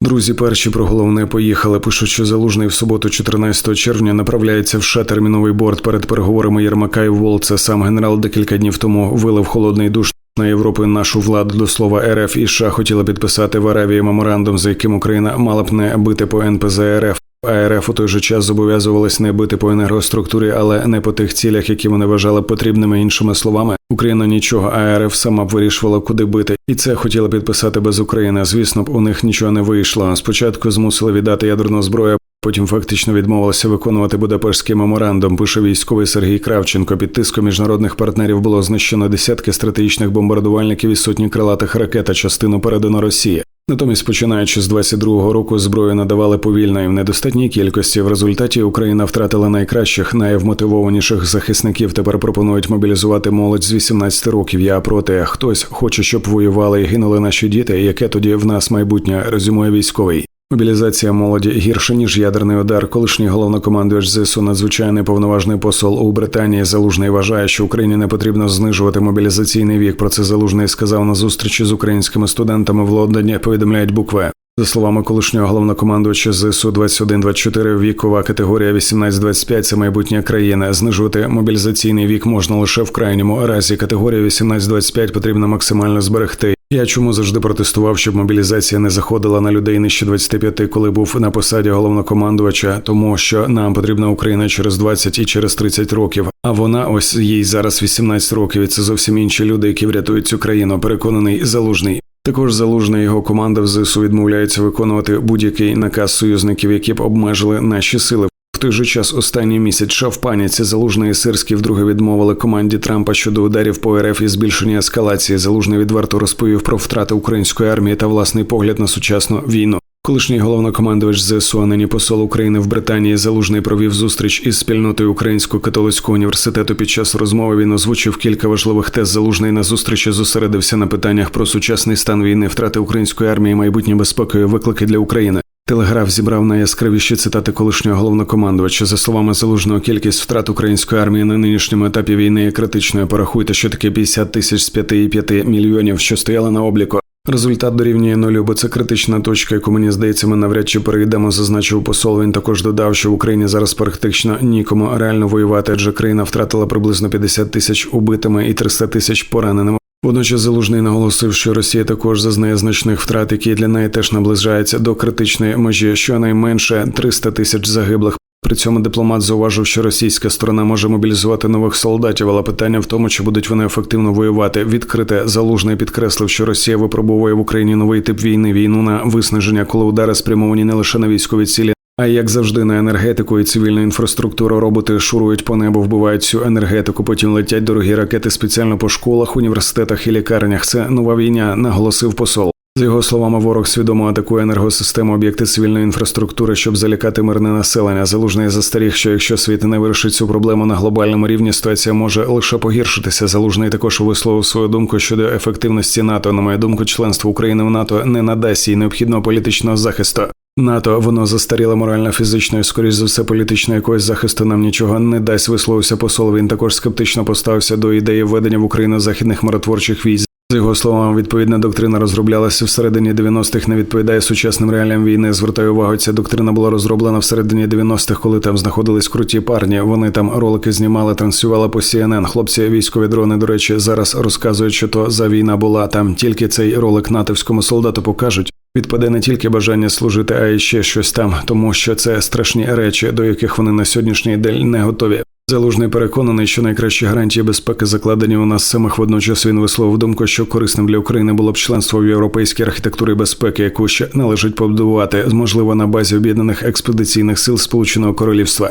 Друзі, перші про головне поїхали. Пишуть, що залужний в суботу, 14 червня, направляється в США терміновий борт перед переговорами Єрмака і Волца. Сам генерал декілька днів тому вилив холодний душ на Європи нашу владу до слова РФ і США хотіла підписати в Аравії меморандум, за яким Україна мала б не бити по НПЗ РФ. А РФ у той же час зобов'язувалась не бити по енергоструктурі, але не по тих цілях, які вони вважали потрібними іншими словами. Україна нічого, а РФ сама б вирішувала, куди бити, і це хотіла підписати без України. Звісно б, у них нічого не вийшло. Спочатку змусили віддати ядерну зброю. Потім фактично відмовилася виконувати Будапештський меморандум. Пише військовий Сергій Кравченко. Під тиском міжнародних партнерів було знищено десятки стратегічних бомбардувальників і сотні крилатих ракет, а частину передано Росії. Натомість, починаючи з 22-го року, зброю надавали повільно і в недостатній кількості. В результаті Україна втратила найкращих, найвмотивованіших захисників. Тепер пропонують мобілізувати молодь з 18 років. Я проти хтось хоче, щоб воювали і гинули наші діти. Яке тоді в нас майбутнє резюмує військовий. Мобілізація молоді гірше ніж ядерний удар. Колишній головнокомандувач ЗСУ, надзвичайний повноважний посол у Британії. Залужний вважає, що Україні не потрібно знижувати мобілізаційний вік. Про це залужний сказав на зустрічі з українськими студентами в Лондоні. Повідомляють букве. За словами колишнього головнокомандувача ЗСУ 21-24, вікова категорія 18-25 – це майбутня країна. Знижувати мобілізаційний вік можна лише в крайньому разі. Категорію 18-25 потрібно максимально зберегти. Я чому завжди протестував, щоб мобілізація не заходила на людей нижче 25, коли був на посаді головнокомандувача, тому що нам потрібна Україна через 20 і через 30 років. А вона ось їй зараз 18 років. і Це зовсім інші люди, які врятують цю країну. Переконаний залужний. Також залужний його команда в ЗСУ відмовляється виконувати будь-який наказ союзників, які б обмежили наші сили. В той же час останній місяць США в паніці залужний і сирський вдруге відмовили команді Трампа щодо ударів по РФ і збільшення ескалації. Залужний відверто розповів про втрати української армії та власний погляд на сучасну війну. Колишній головнокомандувач ЗСУ, а нині посол України в Британії залужний провів зустріч із спільнотою Українського католицького університету. Під час розмови він озвучив кілька важливих тез. Залужний на зустрічі зосередився на питаннях про сучасний стан війни, втрати української армії, майбутнє безпеки, виклики для України. Телеграф зібрав найяскравіші цитати колишнього головнокомандувача. За словами залужного, кількість втрат української армії на нинішньому етапі війни є критичною. Порахуйте, що таке 50 тисяч з 5,5 мільйонів, що стояли на обліку. Результат дорівнює нулю, бо це критична точка, яку мені здається, ми навряд чи перейдемо, зазначив посол. Він також додав, що в Україні зараз практично нікому реально воювати, адже країна втратила приблизно 50 тисяч убитими і 300 тисяч пораненими. Водночас залужний наголосив, що Росія також зазнає значних втрат, які для неї теж наближаються до критичної межі, щонайменше 300 тисяч загиблих. При цьому дипломат зауважив, що російська сторона може мобілізувати нових солдатів, але питання в тому, чи будуть вони ефективно воювати. Відкрите залужний підкреслив, що Росія випробовує в Україні новий тип війни війну на виснаження, коли удари спрямовані не лише на військові цілі. А як завжди на енергетику і цивільну інфраструктуру роботи шурують по небу, вбивають цю енергетику. Потім летять дорогі ракети спеціально по школах, університетах і лікарнях. Це нова війна, наголосив посол. За його словами, ворог свідомо атакує енергосистему, об'єкти цивільної інфраструктури, щоб залякати мирне населення. Залужний застеріг, що якщо світ не вирішить цю проблему на глобальному рівні, ситуація може лише погіршитися. Залужний також висловив свою думку щодо ефективності НАТО. На мою думку, членство України в НАТО не надасть їй необхідного політичного захисту. НАТО воно застаріло морально фізично і, скоріш за все, політично якогось захисту нам нічого не дасть. Висловився посол. Він також скептично поставився до ідеї введення в Україну західних миротворчих військ. За його словами, відповідна доктрина розроблялася всередині 90-х, не відповідає сучасним реаліям війни. Звертаю увагу, ця доктрина була розроблена всередині 90-х, коли там знаходились круті парні. Вони там ролики знімали, транслювали по CNN. Хлопці військові дрони, до речі, зараз розказують, що то за війна була там. Тільки цей ролик натовському солдату покажуть. Відпаде не тільки бажання служити, а й ще щось там, тому що це страшні речі, до яких вони на сьогоднішній день не готові. Залужний переконаний, що найкращі гарантії безпеки закладені у нас самих. Водночас він висловив думку, що корисним для України було б членство в європейській архітектурі безпеки, яку ще належить побудувати, можливо, на базі об'єднаних експедиційних сил Сполученого Королівства.